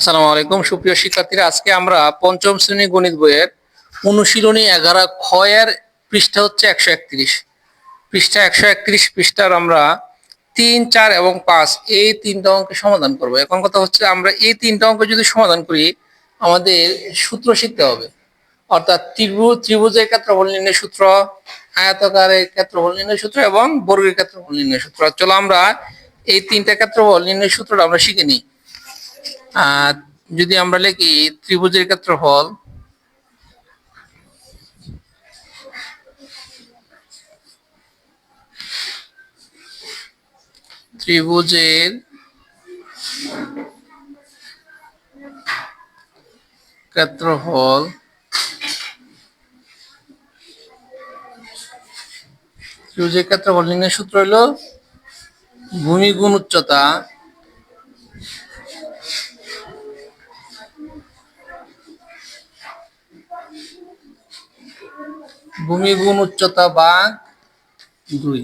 আসসালামু আলাইকুম। সুপ্রিয় শিক্ষার্থীরা, আজকে আমরা পঞ্চম শ্রেণি গণিত বইয়ের অনুশীলনী এগারো ক্ষয়ের পৃষ্ঠা হচ্ছে একশো একত্রিশ। পৃষ্ঠা একশো একত্রিশ, পৃষ্ঠার আমরা তিন, চার এবং পাঁচ এই তিনটা অঙ্কের সমাধান করব। এখন কথা হচ্ছে আমরা এই তিনটা অঙ্ক যদি সমাধান করি, আমাদের সূত্র শিখতে হবে। অর্থাৎ ত্রিভুজ, ত্রিভুজের ক্ষেত্রফল নির্ণয় সূত্র, আয়তকারের ক্ষেত্রফল নির্ণয় সূত্র এবং বর্গের ক্ষেত্রফল নির্ণয় সূত্র। চলো আমরা এই তিনটা ক্ষেত্রফল নির্ণয় সূত্রটা আমরা শিখে নিই। যদি আমরা লিখি ত্রিভুজের ক্ষেত্রফল ত্রিভুজের ক্ষেত্রফল ত্রিভুজের ক্ষেত্রফল নির্ণয় সূত্র হলো ভূমি গুণ উচ্চতা ভূমি গুণ উচ্চতা বাঘ দুই।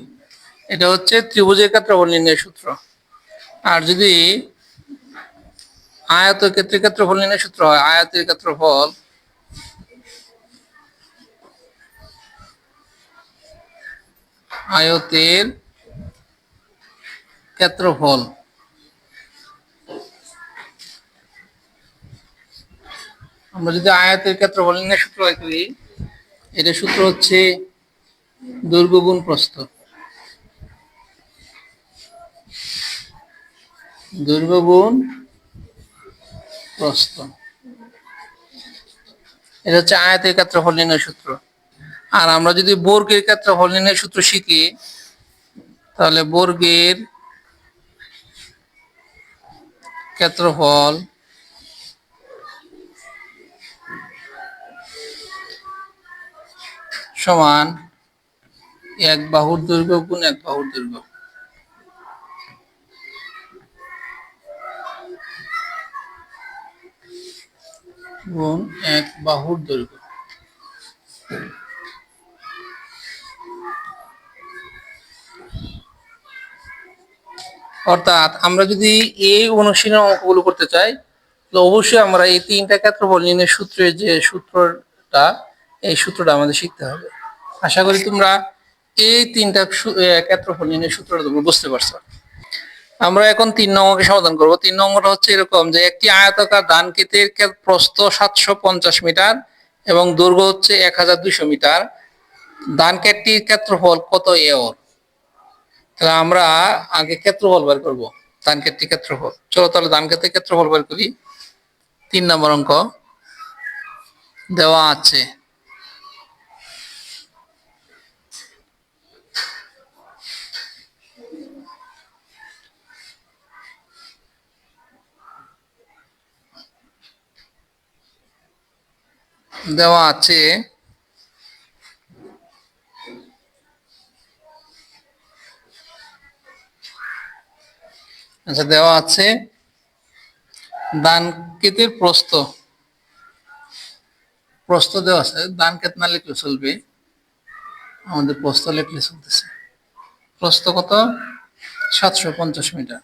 এটা হচ্ছে ত্রিভুজের ক্ষেত্রফল নির্ণয় সূত্র। আর যদি আয়ত ক্ষেত্রের ক্ষেত্রফল নির্ণয় সূত্র হয়, আয়তের ক্ষেত্রফল আয়তের ক্ষেত্রফল আমরা যদি আয়তের ক্ষেত্রফল নির্ণয় সূত্র করি এটা সূত্র হচ্ছে দুর্গগুণ গুণ প্রস্থ। দৈর্ঘ্য গুণ প্রস্থ। এটা হচ্ছে আয়তের ক্ষেত্রফল নির্ণয় সূত্র। আর আমরা যদি বর্গের ক্ষেত্রফল নির্ণয় সূত্র শিখি, তাহলে বর্গের ক্ষেত্রফল সমান এক বাহুর দৈর্ঘ্য গুণ এক বাহুর দৈর্ঘ্য। গুণ এক বাহুর দৈর্ঘ্য। অর্থাৎ আমরা যদি এই অনুশীলন অঙ্কগুলো করতে চাই, তো অবশ্যই আমরা এই তিনটা ক্ষেত্রফল নির্ণয় সূত্রের যে সূত্রটা, এই সূত্রটা আমাদের শিখতে হবে। আশা করি তোমরা এই তিনটা সু- ক্ষেত্রফল নির্ণয় সূত্রটা তোমরা বুঝতে পারছ। আমরা এখন তিন নম্বরকে সমাধান করব। তিন নম্বরটা হচ্ছে এরকম যে একটি আয়তাকার ধান ক্ষেতের প্রস্থ সাতশো পঞ্চাশ মিটার এবং দৈর্ঘ্য হচ্ছে এক হাজার দুইশো মিটার। ধান ক্ষেতটির ক্ষেত্রফল কত এওর তাহলে আমরা আগে ক্ষেত্রফল বের করব। ধান ক্ষেতটির ক্ষেত্রফল। চলো তাহলে ধান ক্ষেতের ক্ষেত্রফল বের করি। তিন নম্বর অঙ্ক দেওয়া আছে। দেওয়া আছে। আচ্ছা দেওয়া আছে। দান কেতের প্রস্ত প্রস্থ দেওয়া আছে। দান কেত না লিখলে চলবে। আমাদের প্রস্ত লিখলে চলতেছে। প্রস্ত কত? সাতশো পঞ্চাশ মিটার।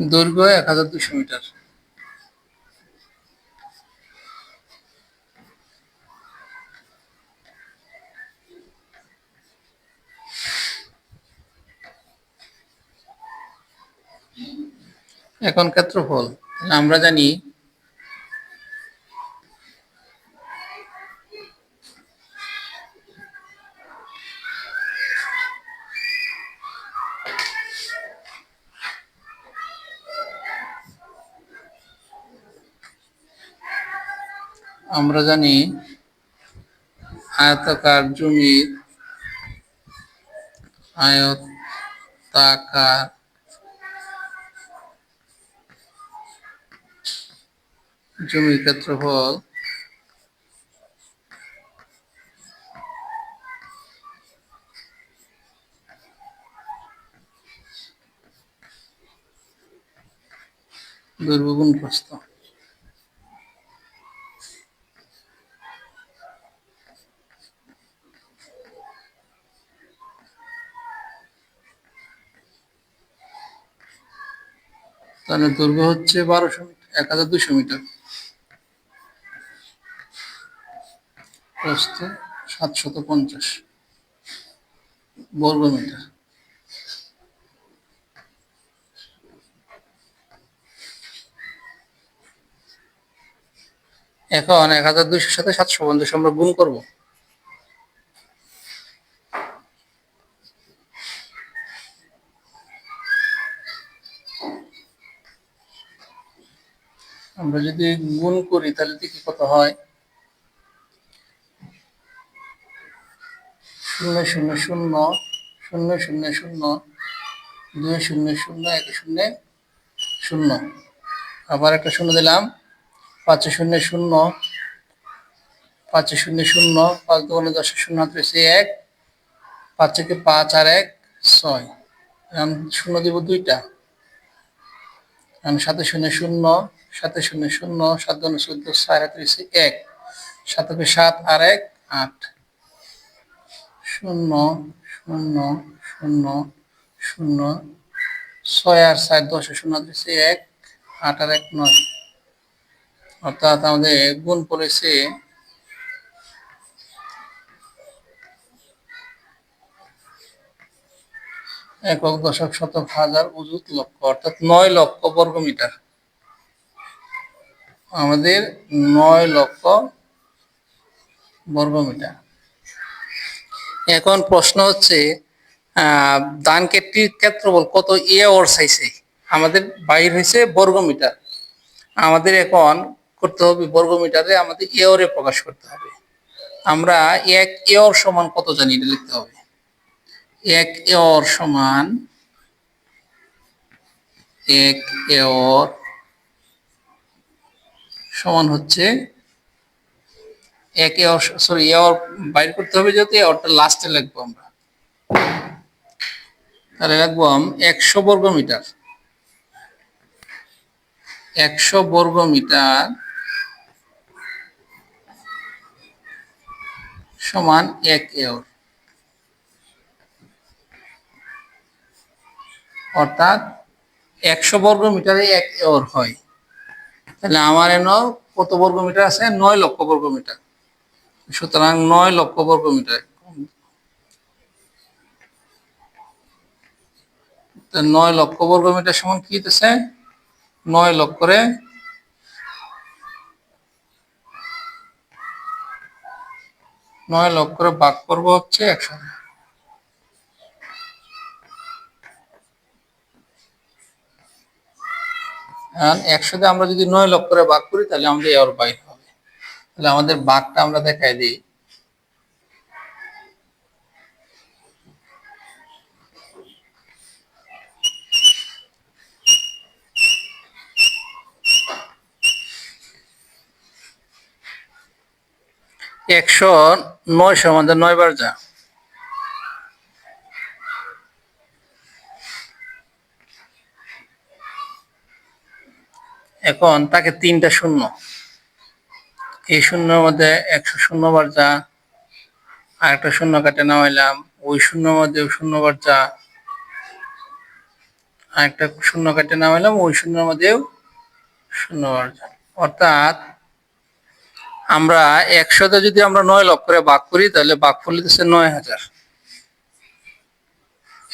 দৈর্ঘ্য এক হাজার দুশো মিটার। এখন ক্ষেত্রফল আমরা জানি আমরা জানি আয়তাকার জমির আয়তাকার জমির ক্ষেত্রফল দৈর্ঘ্য গুণ তাহলে দৈর্ঘ্য হচ্ছে বারোশো মিটার, এক হাজার দুশো মিটার। প্রস্থ সাতশত পঞ্চাশ বর্গ মিটার। এখন এক হাজার দুইশোর সাথে সাতশো পঞ্চাশ আমরা গুণ করব। আমরা যদি গুণ করি, তাহলে দেখি কত হয়। শূন্য শূন্য শূন্য শূন্য শূন্য শূন্য, দুই, শূন্য শূন্য, এক, শূন্য শূন্য। আবার একটা শূন্য দিলাম। পাঁচ, শূন্য শূন্য, পাঁচ, শূন্য শূন্য, পাঁচ দোকানে দশ, শূন্য রয়েছে এক। পাঁচ থেকে পাঁচ আর এক, ছয়। শূন্য দিব দুইটা। সাথে শূন্য শূন্য সাথে শূন্য শূন্য সাত দোকানে চোদ্দ, ছয় হাত রয়েছে এক। সাথে সাত আর এক, আট। শূন্য শূন্য শূন্য শূন্য। ছয় আর চার, দশ শূন্য দিচ্ছে এক, আট আর এক, নয়। অর্থাৎ আমাদের গুণ পড়েছে একক দশক শতক হাজার অযুত লক্ষ, অর্থাৎ নয় লক্ষ বর্গ মিটার আমাদের নয় লক্ষ বর্গ মিটার। এখন প্রশ্ন হচ্ছে ধান ক্ষেত্রটির ক্ষেত্রফল কত এ ওর চাইছে আমাদের বাইর হয়েছে বর্গ মিটার। আমাদের এখন করতে হবে বর্গ মিটারে আমাদের এ প্রকাশ করতে হবে। আমরা এক এ সমান কত জানি এটা লিখতে হবে। এক এ সমান এক এ সমান হচ্ছে এক সরি এ বাইর করতে হবে যেহেতু এ ওরটা লাস্টে লিখব আমরা। তাহলে লিখব একশো বর্গ মিটার। একশো বর্গ মিটার সমান এক এওর অর্থাৎ একশো বর্গ মিটারে এক এওর হয়। তাহলে আমার এন কত বর্গ মিটার আছে? নয় লক্ষ বর্গ মিটার। সুতরাং নয় লক্ষ বর্গ মিটার। নয় লক্ষ বর্গ মিটার সমান কি হইতেছে? নয় লক্ষরে নয় লক্ষরে ভাগ করব হচ্ছে একশো। দিয়ে আমরা যদি নয় লক্ষ করে ভাগ করি, তাহলে আমাদের এর বাইর হবে। তাহলে আমাদের বাঘটা আমরা দেখাই দিই। একশো নয়শো আমাদের নয় বার যা। এখন তাকে তিনটা শূন্য। এই শূন্যের মধ্যে একশো শূন্য বার যা আর একটা শূন্য কাটে নামাইলাম, ওই শূন্যের মধ্যে শূন্য বার যা আর একটা শূন্য কাটে নামাইলাম, ওই শূন্যের মধ্যেও শূন্য বার যা। অর্থাৎ আমরা একশোতে যদি আমরা নয় লক্ষ করে ভাগ করি, তাহলে ভাগ ফল দিতেছে নয় হাজার।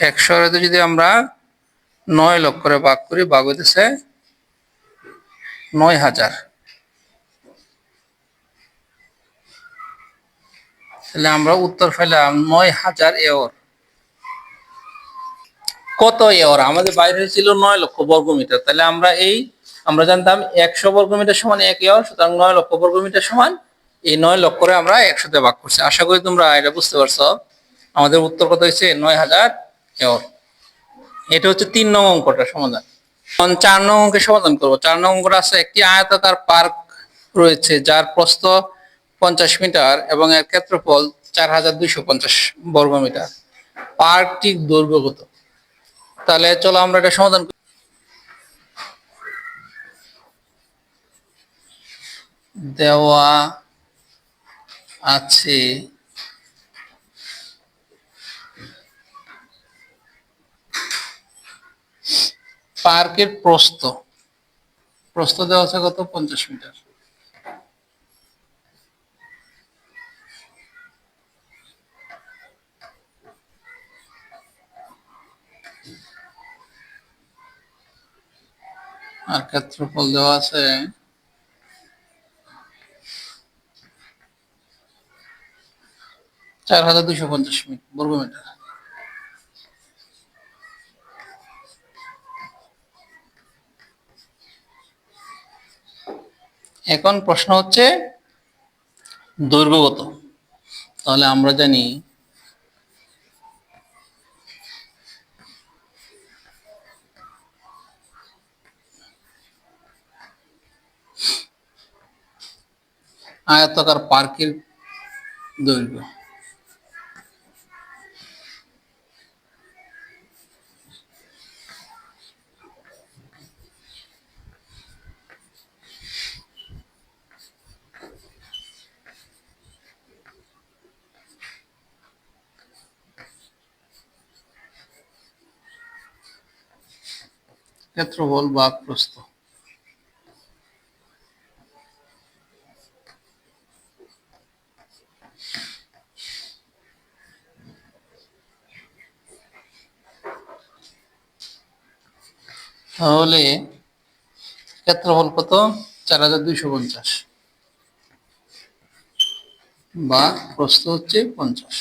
একশোতে যদি আমরা নয় লক্ষ করে ভাগ করি, ভাগ হইতেছে নয় হাজার। তাহলে আমরা উত্তর পেলাম নয় হাজার এওর। কত এওর? আমাদের বাইরে ছিল নয় লক্ষ বর্গ মিটার। তাহলে আমরা এই, আমরা জানতাম একশো বর্গ মিটার সমান এক এওর, সুতরাং নয় লক্ষ বর্গ মিটার সমান এই নয় লক্ষরে আমরা একশোতে ভাগ করছি। আশা করি তোমরা এটা বুঝতে পারছ। আমাদের উত্তর কত হয়েছে? নয় হাজার এওর। এটা হচ্ছে তিন নং অঙ্কটা সমাধান। চার নং অঙ্কের সমাধান করব। চার নং অঙ্কটা আছে একটি আয়তাকার পার্ক রয়েছে, যার প্রস্থ পঞ্চাশ মিটার এবং এর ক্ষেত্রফল চার হাজার দুইশো পঞ্চাশ বর্গ মিটার। পার্কটির দৈর্ঘ্য তাহলে চলো আমরা এটা সমাধান করি। দেওয়া আছে পার্কের প্রস্থ। প্রস্থ দেওয়া আছে কত? পঞ্চাশ মিটার। আর ক্ষেত্রফল দেওয়া আছে চার হাজার দুইশো পঞ্চাশ বর্গ মিটার। এখন প্রশ্ন হচ্ছে দৈর্ঘ্য কত তাহলে আমরা জানি আয়তাকার পার্কের দৈর্ঘ্য। ক্ষেত্রফল বা প্রস্থ। তাহলে ক্ষেত্রফল কত? চার হাজার দুইশো পঞ্চাশ। বা প্রস্থ হচ্ছে পঞ্চাশ।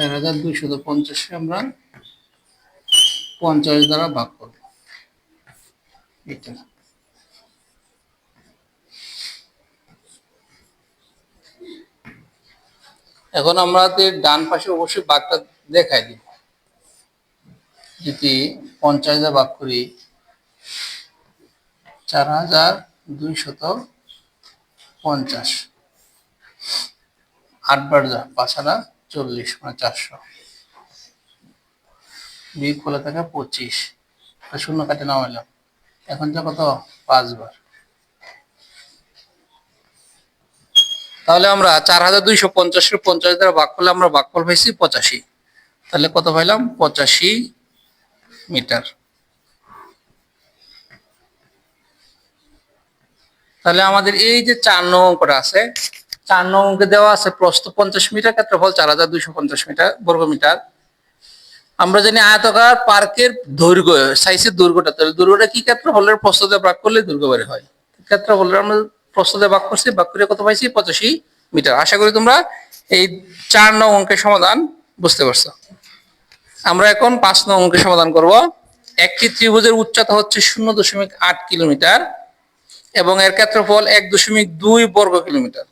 চার হাজার দুইশত পঞ্চাশে আমরা পঞ্চাশ দ্বারা ভাগ করব। এটা। এখন আমাদের ডান পাশে অবশ্যই বাঘটা দেখাই দিব। যদি পঞ্চাশ দ্বারা ভাগ করি, চার হাজার দুইশত পঞ্চাশ। আটবার যা, পাঁচ হাজার চল্লিশ মানে চারশো। বিগ খোলা থাকে পঁচিশ। শূন্য কাটে নামাইলাম এখন যা কত? পাঁচবার। তাহলে আমরা চার হাজার দুইশো পঞ্চাশের পঞ্চাশ দ্বারা ভাগ করলে আমরা ভাগফল পাইছি পঁচাশি। তাহলে কত পাইলাম? পঁচাশি মিটার। তাহলে আমাদের এই যে চার নং অঙ্কটা আছে চার নং অঙ্কে দেওয়া আছে, প্রস্থ পঞ্চাশ মিটার, ক্ষেত্রফল চার হাজার দুইশো পঞ্চাশ মিটার, বর্গ মিটার। আমরা জানি আয়তকার পার্কের দৈর্ঘ্য সাইজের দৈর্ঘ্যটা, তাহলে দৈর্ঘ্যটা কি ক্ষেত্রফলের প্রস্থ দিয়ে ভাগ করলে দৈর্ঘ্য বের হয়? ক্ষেত্রফলের আমরা প্রস্থ দিয়ে ভাগ করছি, ভাগ করে কত পাইছি? পঁচাশি মিটার। আশা করি তোমরা এই চার নং অঙ্কের সমাধান বুঝতে পারছ। আমরা এখন পাঁচ নং অঙ্কের সমাধান করব। একটি ত্রিভুজের উচ্চতা হচ্ছে শূন্য দশমিক আট কিলোমিটার এবং এর ক্ষেত্রফল এক দশমিক দুই বর্গ কিলোমিটার।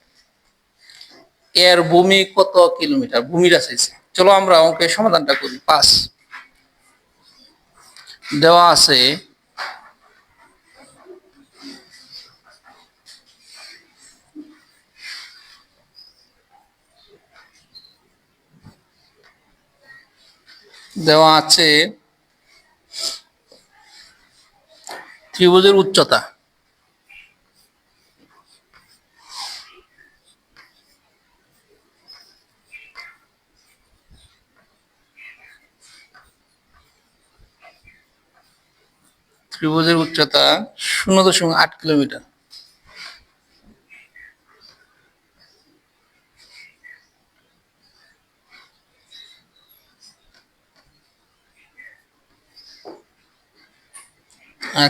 এর ভূমি কত কিলোমিটার? ভূমিটা চাইছে। চলো আমরা অঙ্কের সমাধানটা করি। পাঁচ। দেওয়া আছে দেওয়া আছে ত্রিভুজের উচ্চতা। ত্রিভুজের উচ্চতা শূন্য দশমিক আট কিলোমিটার।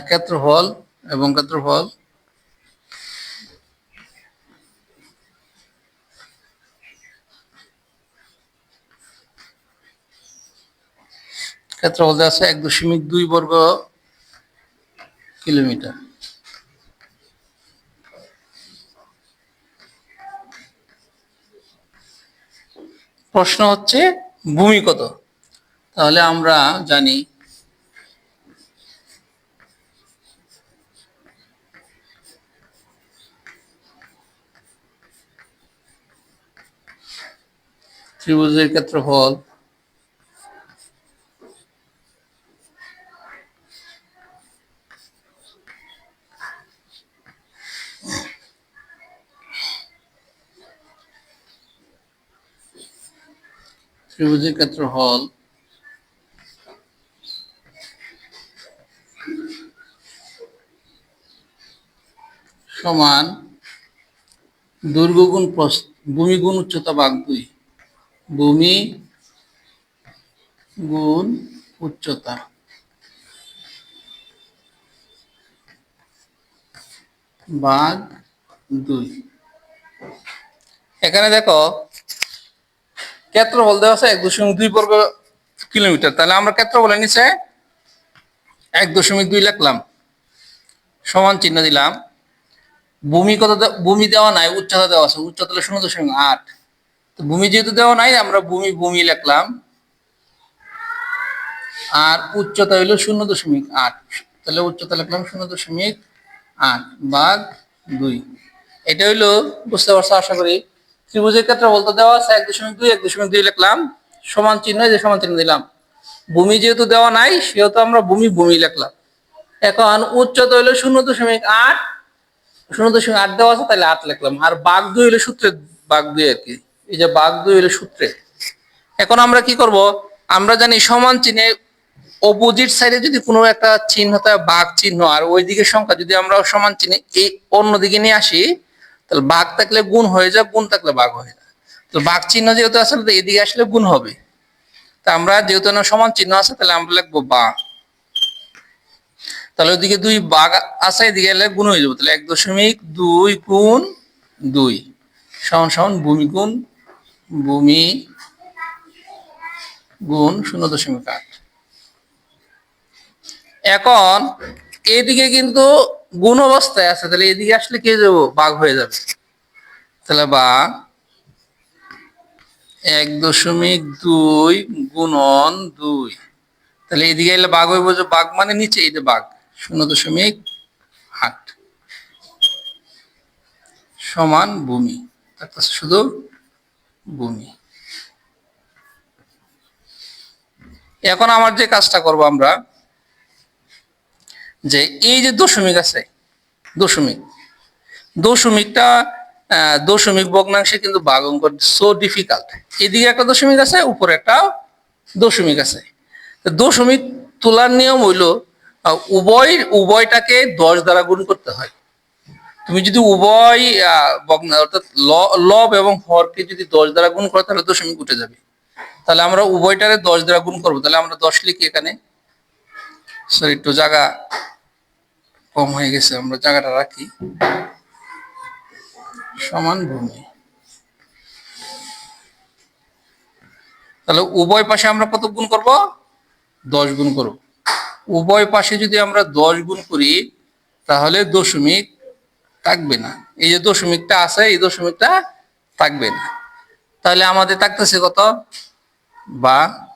ক্ষেত্রফল এবং ক্ষেত্রফল ক্ষেত্রফল আছে এক দশমিক দুই বর্গ কিলোমিটার। প্রশ্ন হচ্ছে ভূমি কত? তাহলে আমরা জানি ত্রিভুজের ক্ষেত্রফল ত্রিভুজের ক্ষেত্র হল সমান দুর্গুণ ভূমি গুণ উচ্চতা ভাগ দুই। ভূমি গুণ উচ্চতা। ভাগ দুই। এখানে দেখো ক্ষেত্রফল দেওয়া আছে এক দশমিক দুই বর্গ কিলোমিটার। তাহলে আমরা ক্ষেত্রফলের নিচে এক দশমিক দুই লিখলাম। সমান চিহ্ন দিলাম। ভূমি কত ভূমি দেওয়া নাই, উচ্চতা দেওয়া আছে। উচ্চতা শূন্য দশমিক আট। তো ভূমি যেহেতু দেওয়া নাই, আমরা ভূমি ভূমি লিখলাম। আর উচ্চতা হইল শূন্য দশমিক আট। তাহলে উচ্চতা লিখলাম শূন্য দশমিক আট ভাগ দুই। এটা হইল বুঝতে পারছ আশা করি? ত্রিভুজের ক্ষেত্রে বলতে দেওয়া আছে এক দশমিক দুই, এক দশমিক দুই লিখলাম। সমান চিহ্ন যে সমান চিহ্ন দিলাম। ভূমি যেহেতু দেওয়া নাই, সেহেতু আমরা ভূমি ভূমি লিখলাম। এখন উচ্চতা হইল শূন্য দশমিক আট। শূন্য দশমিক আট দেওয়া আছে, তাহলে আট লিখলাম। আর বাঘ দুই হইল সূত্রে বাঘ দুই আর কি। এই যে বাঘ দুই হইল সূত্রে। এখন আমরা কি করব? আমরা জানি সমান চিহ্নে অপোজিট সাইডে যদি কোনো একটা চিহ্ন থাকে বাঘ চিহ্ন, আর ওই দিকের সংখ্যা যদি আমরা সমান চিহ্নে এই অন্যদিকে নিয়ে আসি তাহলে বাঘ থাকলে গুণ হয়ে যায় গুণ থাকলে বাঘ হয়ে যায় তো বাঘ চিহ্ন যেহেতু আসলে তো এদিকে আসলে গুণ হবে। তা আমরা যেহেতু না সমান চিহ্ন আছে, তাহলে আমরা লিখব বা তাহলে ওইদিকে দুই বাঘ আছে, এদিকে এলে গুণ হয়ে যাব। তাহলে এক দশমিক দুই গুণ দুই। সমান সমান ভূমি গুণ ভূমি গুণ শূন্য দশমিক আট। এখন এদিকে কিন্তু গুণ অবস্থায় আছে, তাহলে এদিকে আসলে কে যাব? বাঘ হয়ে যাবে। তাহলে বা এক দশমিক দুই গুণন দুই। তাহলে এদিকে এলে বাঘ হইব যে বাঘ মানে নিচে, এই যে বাঘ, শূন্য দশমিক আট সমান ভূমি। শুধু ভূমি। এখন আমার যে কাজটা করব আমরা যে এই যে দশমিক আছে, দশমিক, দশমিকটা দশমিক ভগ্নাংশে কিন্তু ভাগ অঙ্ক সো ডিফিকাল্ট এদিকে একটা দশমিক আছে, উপরে একটা দশমিক আছে। দশমিক তোলার নিয়ম হইল উভয়, উভয়টাকে দশ দ্বারা গুণ করতে হয়। তুমি যদি উভয় অর্থাৎ লব এবং হরকে যদি দশ দ্বারা গুণ করো, তাহলে দশমিক উঠে যাবে। তাহলে আমরা উভয়টারে দশ দ্বারা গুণ করব। তাহলে আমরা দশ লিখি এখানে। সরি একটু জায়গা কম হয়ে গেছে, আমরা জায়গাটা রাখি। সমান ভূমি। তাহলে উভয় পাশে আমরা কত গুণ করব? দশ গুণ করব। উভয় পাশে যদি আমরা দশ গুণ করি, তাহলে দশমিক থাকবে না। এই যে দশমিকটা আছে, এই দশমিকটা থাকবে না। তাহলে আমাদের থাকতেছে কত? বা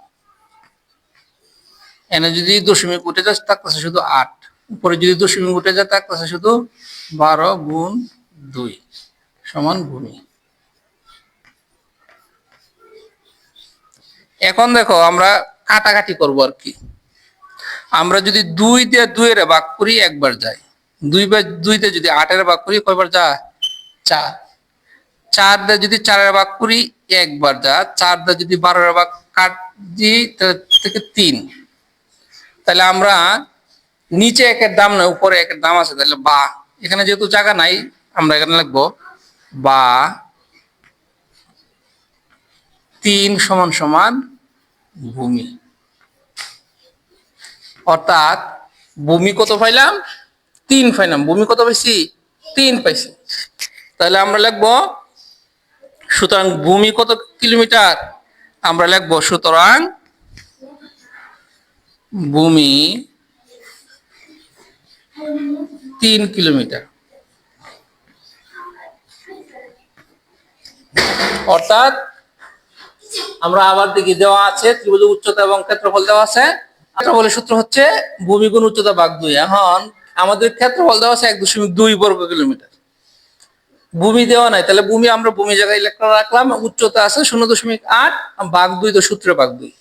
এনে যদি দশমিক উঠে যায় তার থাকতেছে শুধু আট। উপরে যদি দশমিক উঠে যায় তার থাকতেছে শুধু বারো গুণ দুই সমান ভূমি। এখন দেখো, আমরা কাটাকাটি করব আর কি। আমরা যদি দুই দিয়ে দুইয়ের ভাগ করি, একবার যাই দুই বা দুইতে যদি আটের ভাগ করি, কয়বার যা চার। চার দিয়ে যদি চারের ভাগ করি, একবার যা চার দিয়ে যদি বারোর ভাগ কাট দিই থেকে তিন। তাহলে আমরা নিচে একের দাম নয় উপরে একের দাম আছে, তাহলে বা। এখানে যেহেতু জায়গা নাই, আমরা এখানে লিখব বা তিন সমান সমান ভূমি। অর্থাৎ ভূমি কত পাইলাম? তিন পাইলাম। ভূমি কত পাইছি? তিন পাইছি। তাহলে আমরা লিখব, সুতরাং ভূমি কত কিলোমিটার? আমরা লিখব সুতরাং ভূমি তিন কিলোমিটার। অর্থাৎ আমরা আবার দেখি, দেওয়া আছে ত্রিভুজ উচ্চতা এবং ক্ষেত্রফল দেওয়া আছে। ক্ষেত্রফলের সূত্র হচ্ছে ভূমি গুণ উচ্চতা ভাগ দুই। এখন আমাদের ক্ষেত্রফল দেওয়া আছে এক দশমিক দুই বর্গ কিলোমিটার। ভূমি দেওয়া নাই, তাহলে ভূমি আমরা ভূমি জায়গায় লেখা রাখলাম, উচ্চতা আছে শূন্য দশমিক আট, ভাগ দুই তো সূত্রে ভাগ দুই।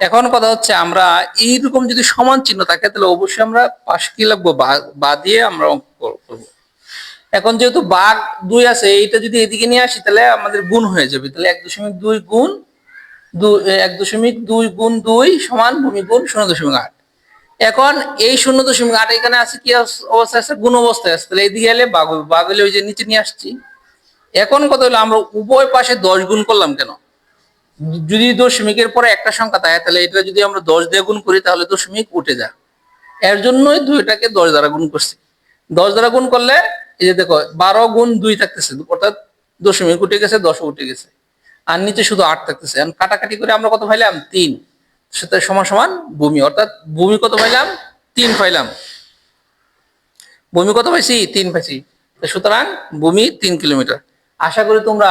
এখন কথা হচ্ছে আমরা এইরকম যদি সমান চিহ্ন থাকে, তাহলে অবশ্যই আমরা পাশ কি লাগবো? বা- দিয়ে আমরা অঙ্ক কর- করব। এখন যেহেতু বাঘ দুই আছে, এইটা যদি এদিকে নিয়ে আসি, তাহলে আমাদের গুণ হয়ে যাবে। তাহলে এক দশমিক দুই গুণ এক দশমিক দুই গুণ দুই সমান ভূমি গুণ শূন্য দশমিক আট। এখন এই শূন্য দশমিক আট এখানে আছে, কি অবস- অবস্থায় আছে? গুণ অবস্থায় আছে। তাহলে এদিকে এলে বাঘ। বাঘ হলে ওই যে নিচে নিয়ে আসছি। এখন কত হলো, আমরা উভয় পাশে দশ গুণ করলাম কেন? যদি দশমিকের পরে একটা সংখ্যা থাকে, তাহলে এটা যদি আমরা দশ দিয়ে গুণ করি, তাহলে দশমিক উঠে যায়। এর জন্যই দুইটাকে দশ দ্বারা গুণ করছি। দশ দ্বারা গুণ করলে, এই যে দেখো, বারো গুণ দুই থাকতেছে, অর্থাৎ দশমিক উঠে গেছে, দশ উঠে গেছে। আর নিচে শুধু আট থাকতেছে। কাটাকাটি করে আমরা কত পাইলাম? তিন। সেটা সমান সমান ভূমি। অর্থাৎ ভূমি কত পাইলাম? তিন পাইলাম। ভূমি কত পাইছি? তিন পাইছি। সুতরাং ভূমি তিন কিলোমিটার। আশা করি তোমরা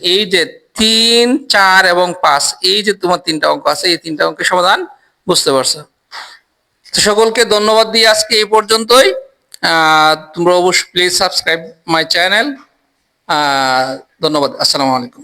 এই যে তিন, চার এবং পাঁচ। এই যে তোমার তিনটা অঙ্ক আছে, এই তিনটা অঙ্কের সমাধান বুঝতে পারছ। তো সকলকে ধন্যবাদ দিয়ে আজকে এই পর্যন্তই। তোমরা অবশ্যই প্লিজ সাবস্ক্রাইব মাই চ্যানেল ধন্যবাদ। আসসালামু আলাইকুম।